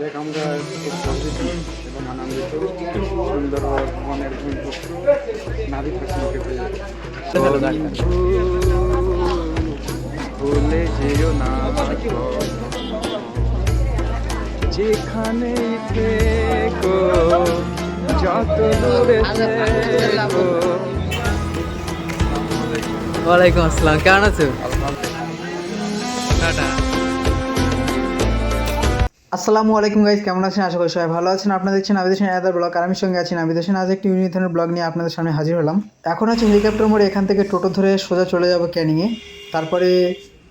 দেখ আমরা খুব গর্বিত এবং আনন্দিত। সুন্দর মনের নারী হাসিনকে পেয়ে ভালো গানটা। ভুলে যেও না যেখানে থেকো যত দূরে ওয়ালাইকুম আসসালাম কেমন আছো? টাটা। আসসালামু আলাইকুম গাইজ কেমন আছেন? আশা করি সবাই ভালো আছেন। আপনারা দেখছেন আবিদ হোসেন আদার ব্লগ আর আমি সঙ্গে আছি আবিদ হোসেন। আজ একটি ইউনিক ধরনের ব্লগ নিয়ে আপনাদের সামনে হাজির হলাম। এখন আছে হেলিকপ্টার মোড়ে এখান থেকে টোটো ধরে সোজা চলে যাব ক্যানিংয়ে তারপরে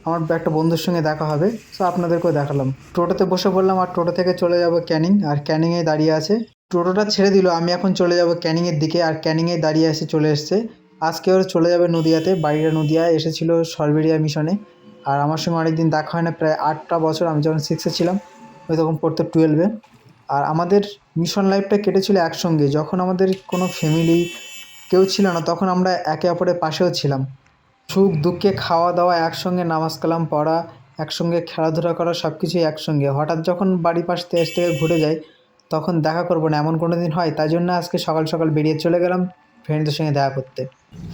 আমার একটা বন্ধুর সঙ্গে দেখা হবে। সো আপনাদেরকেও দেখালাম। টোটোতে বসে পড়লাম আর টোটো থেকে চলে যাব ক্যানিং, আর ক্যানিংয়ে দাঁড়িয়ে আছে। টোটোটা ছেড়ে দিল, আমি এখন চলে যাব ক্যানিংয়ের দিকে, আর ক্যানিংয়ে দাঁড়িয়ে এসে চলে এসছে। আজকে ওর চলে যাবে নদিয়াতে, বাড়িটা নদিয়ায় এসেছিল সরবেরিয়া মিশনে আর আমার সঙ্গে অনেকদিন দেখা হয় না, প্রায় আটটা বছর আমি যখন সিক্সে ছিলাম ওই তখন পড়তো টুয়েলভে। আর আমাদের মিশন লাইফটা কেটেছিল একসঙ্গে। যখন আমাদের কোনো ফ্যামিলি কেউ ছিল না, তখন আমরা একে অপরের পাশেও ছিলাম। সুখ দুঃখে খাওয়া দাওয়া, একসঙ্গে নামাজ কালাম পড়া, একসঙ্গে খেলাধুলা করা সব কিছুই একসঙ্গে। হঠাৎ যখন বাড়ির পাশ থেকে থেকে ঘুরে যাই, তখন দেখা করব না, এমন কোনো দিন হয়। তাই জন্য আজকে সকাল সকাল বেরিয়ে চলে গেলাম ফ্রেন্ডদের সঙ্গে দেখা করতে।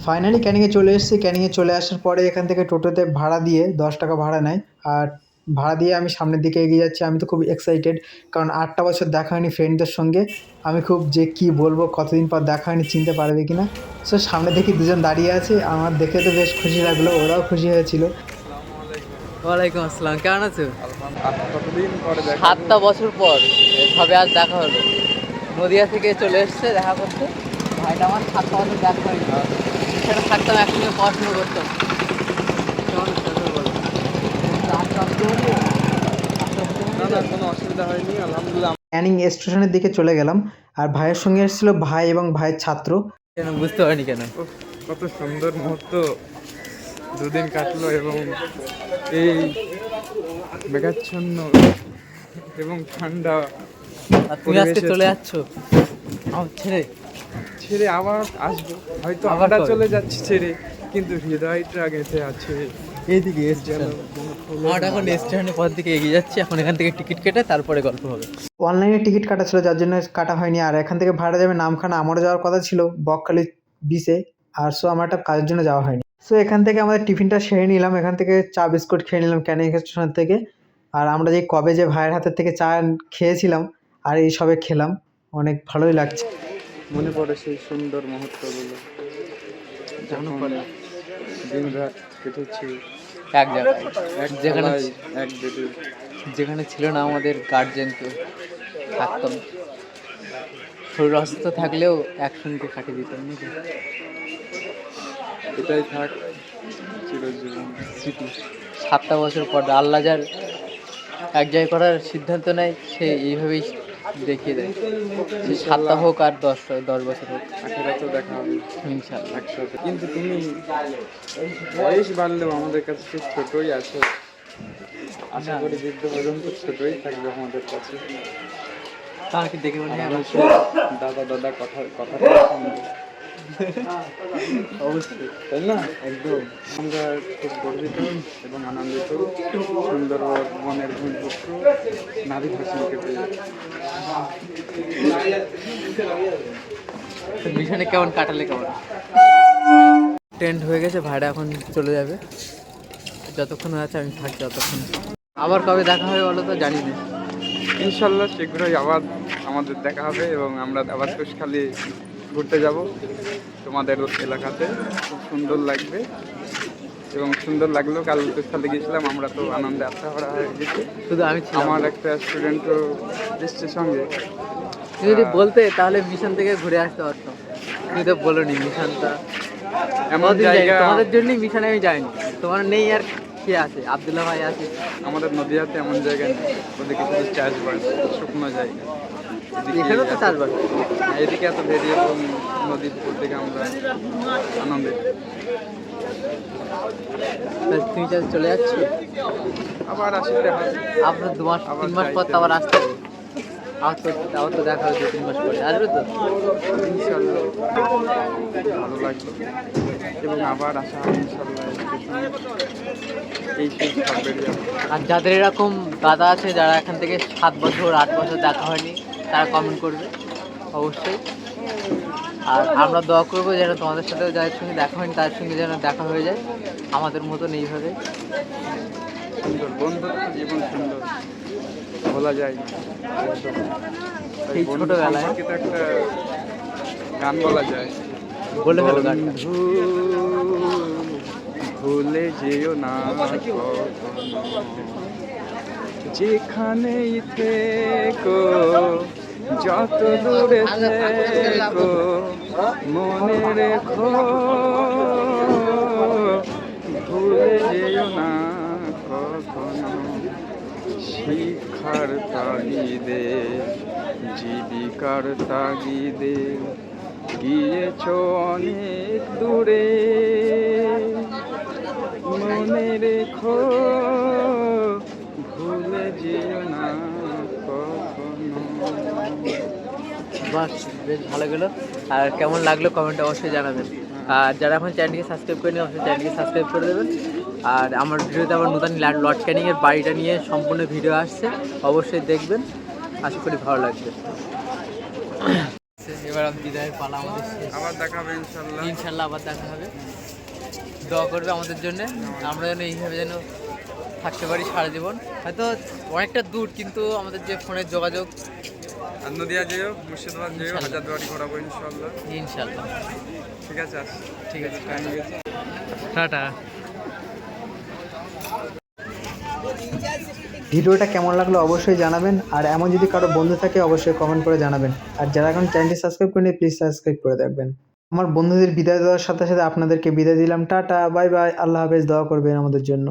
ফাইনালি ক্যানিংয়ে চলে এসেছি। ক্যানিংয়ে চলে আসার পরে এখান থেকে টোটোতে ভাড়া দিয়ে দশ টাকা ভাড়া নেয়। আর ভাড়া দিয়ে আমি সামনের দিকে এগিয়ে যাচ্ছি আমি তো খুব এক্সাইটেড কারণ আটটা বছর দেখা হয়নি ফ্রেন্ডদের সঙ্গে। আমি খুব যে কি বলব কতদিন পর দেখা হয়নি চিনতে পারবে কিনা। সো সামনে দেখি দুজন দাঁড়িয়ে আছে আমার দেখে তো বেশ খুশি লাগল ওরাও খুশি হয়েছিল। ওয়ালাইকুম আসসালাম কেমন আছো? সাতটা বছর পর সবে আজ দেখা হলো নদিয়া থেকে চলে এসছে দেখা করতে। ভাইটা আমার সাতটা বছর দেখা হয়নি। সেটা থাকতাম একসঙ্গে পড়াশুনো করতাম। কেমন আছো তুমি বলো? আজকে আসতে হবে? না না কোনো অসুবিধা হয়নি আলহামদুলিল্লাহ। ক্যানিং স্টেশনের দিকে চলে গেলাম আর ভাইয়ের সঙ্গে এসেছিল ভাই এবং ভাইয়ের ছাত্র। কেন বুঝতে পারিনি কেন? কত সুন্দর মুহূর্ত। দুদিন কাটলো এবং এই মেঘাচ্ছন্ন এবং ঠান্ডা তুমি আজকে চলে যাচ্ছ? আমার ছেড়ে। ছেড়ে আবার আসব। হয়তো আবার আমরা চলে যাচ্ছি ছেড়ে কিন্তু হৃদয়টা গেঁথে আছে। এইদিকে আমার এখন। স্টেশনের পর দিকে এগিয়ে যাচ্ছি। এখন এখান থেকে টিকিট কেটে তারপরে গল্প হবে। অনলাইনে টিকিট কাটা ছিল যার জন্য কাটা হয়নি। আর এখান থেকে ভাড়া যাবে নামখানা আমারও যাওয়ার কথা ছিল বকখালি বিচে আর সো আমার একটা কাজের জন্য যাওয়া হয়নি। সো এখান থেকে আমাদের টিফিনটা সেরে নিলাম। এখান থেকে চা বিস্কুট খেয়ে নিলাম ক্যানিং স্টেশন থেকে। আর আমরা যে কবে যে ভাইয়ের হাতের থেকে চা খেয়েছিলাম আর এই সবে খেলাম। অনেক ভালোই লাগছে। মনে পড়ে সেই সুন্দর মুহূর্তগুলো। যখন দিন রাত কেটেছি। এক জায়গায় যেখানে এক বেডে। যেখানে ছিল না আমাদের গার্জেন কেউ থাকতাম। শরীর অসুস্থ থাকলেও একসঙ্গে কাটিয়ে দিতাম নাকি? এটাই থাক চিরজীবন। স্মৃতি। সাতটা বছর পর আল্লাহ যার এক জায়গায় করার সিদ্ধান্ত নেয় সে এইভাবেই দেখিয়ে দেয়। সে সাতটা হোক আর দশ দশ বছর হোক দেখা হবে। ইনশাল্লাহ কিন্তু তুমি বয়স বাড়লেও আমাদের কাছে খুব ছোটই আছো। আশা করি বৃদ্ধ পর্যন্ত ছোটই থাকবে আমাদের কাছে। তাকে দেখে মনে হয় দাদা দাদা কথা কথা অবশ্যই তাই না? একদম। আমরা খুব গর্বিত এবং আনন্দিত। সুন্দর মনের ভূমিপুত্র নারী হাসিনকে পেয়ে। মিশনে কেমন কাটালে কেমন? টেন্ট হয়ে গেছে ভাড়া এখন চলে যাবে। যতক্ষণ আছে আমি থাকি ততক্ষণ। আবার কবে দেখা হবে বলো তো জানি না। ইনশাল্লাহ শীঘ্রই আবার আমাদের দেখা হবে এবং আমরা আবার কুশখালি ঘুরতে যাব তোমাদের এলাকাতে। খুব সুন্দর লাগবে। এবং সুন্দর লাগল কাল কুশখালি গিয়েছিলাম আমরা তো আনন্দে আত্মহারা হয়ে গেছি। শুধু আমি আমার একটা স্টুডেন্টও এসছে সঙ্গে। যদি বলতে তাহলে মিশন থেকে ঘুরে আসতে পারতাম তুমি তো বলোনি মিশনটা এমন জায়গা তোমাদের জন্যই মিশনে আমি যাইনি। তোমার নেই আর কে আছে? আবদুল্লাহ ভাই আছে। আমাদের নদীয়াতে এমন জায়গা নেই। ওদিকে শুধু চাষবাস শুকনো জায়গা। এখানেও তো চাষবাস এদিকে এত ভেরিয়ে এবং নদী পুকুর থেকে আমরা আনন্দে তুমি চলে যাচ্ছ? আবার হবে। আপনার দু মাস তিন মাস পর তো আবার আসতে হবে। আবার তো আবার তো দেখা দু তিন মাস পরে। আসবে তো? ইনশাল্লাহ। ভালো লাগল এবং আবার আসা হবে ইনশাল্লাহ এই আর যাদের এরকম দাদা আছে যারা এখান থেকে সাত বছর আট বছর দেখা হয়নি তারা কমেন্ট করবে অবশ্যই। আর আমরা দোয়া করব যেন তোমাদের সাথেও যাদের সঙ্গে দেখা হয়নি তাদের সঙ্গে যেন দেখা হয়ে যায় আমাদের মতন এইভাবে। সুন্দর বন্ধুত্ব জীবন সুন্দর। বলা যায় বন্ধু ছোটবেলায়। গান বলা যায়। বলে ফেলো বন্ধু ভুলে যেও না। যেখানেই থেকো যত দূরে থেকো, মনে রেখো, ভুলে যেও না কখনো। শিক্ষার তাগিদে, জীবিকার তাগিদে গিয়েছ অনেক দূরে। মনে রেখো, ভুলে যেও না কখনো বাস বেশ ভালো গেলো। আর কেমন লাগল কমেন্টে অবশ্যই জানাবেন। আর যারা এখন চ্যানেলটিকে সাবস্ক্রাইব করেনি অবশ্যই চ্যানেলটিকে সাবস্ক্রাইব করে দেবেন। আর আমার ভিডিওতে আমার নতুন লট ক্যানিংয়ের বাড়িটা নিয়ে সম্পূর্ণ ভিডিও আসছে অবশ্যই দেখবেন। আশা করি ভালো লাগবে। এবার বিদায়ের পালা আমাদের আবার দেখাবে ইনশাল্লাহ ইনশাল্লাহ আবার দেখা হবে। দোয়া করবে আমাদের জন্য। আমরা যেন এইভাবে যেন থাকতে পারি সারা জীবন। হয়তো অনেকটা দূর কিন্তু আমাদের যে ফোনের যোগাযোগ। আর নদিয়া যেও মুর্শিদাবাদ যেও হাজারদুয়ারি করাবো ইনশাল্লাহ। ইনশাল্লাহ। ঠিক আছে আস ঠিক আছে। টাইম গেছে। টাটা। ভিডিওটা কেমন লাগল অবশ্যই জানাবেন আর এমন যদি কারও বন্ধু থাকে অবশ্যই কমেন্ট করে জানাবেন। আর যারা এখন চ্যানেলটি সাবস্ক্রাইব করেনি প্লিজ সাবস্ক্রাইব করে দেখবেন। আমার বন্ধুদের বিদায় দেওয়ার সাথে সাথে আপনাদেরকে বিদায় দিলাম। টাটা বাই বাই আল্লাহ হাফেজ দোয়া করবেন আমাদের জন্য।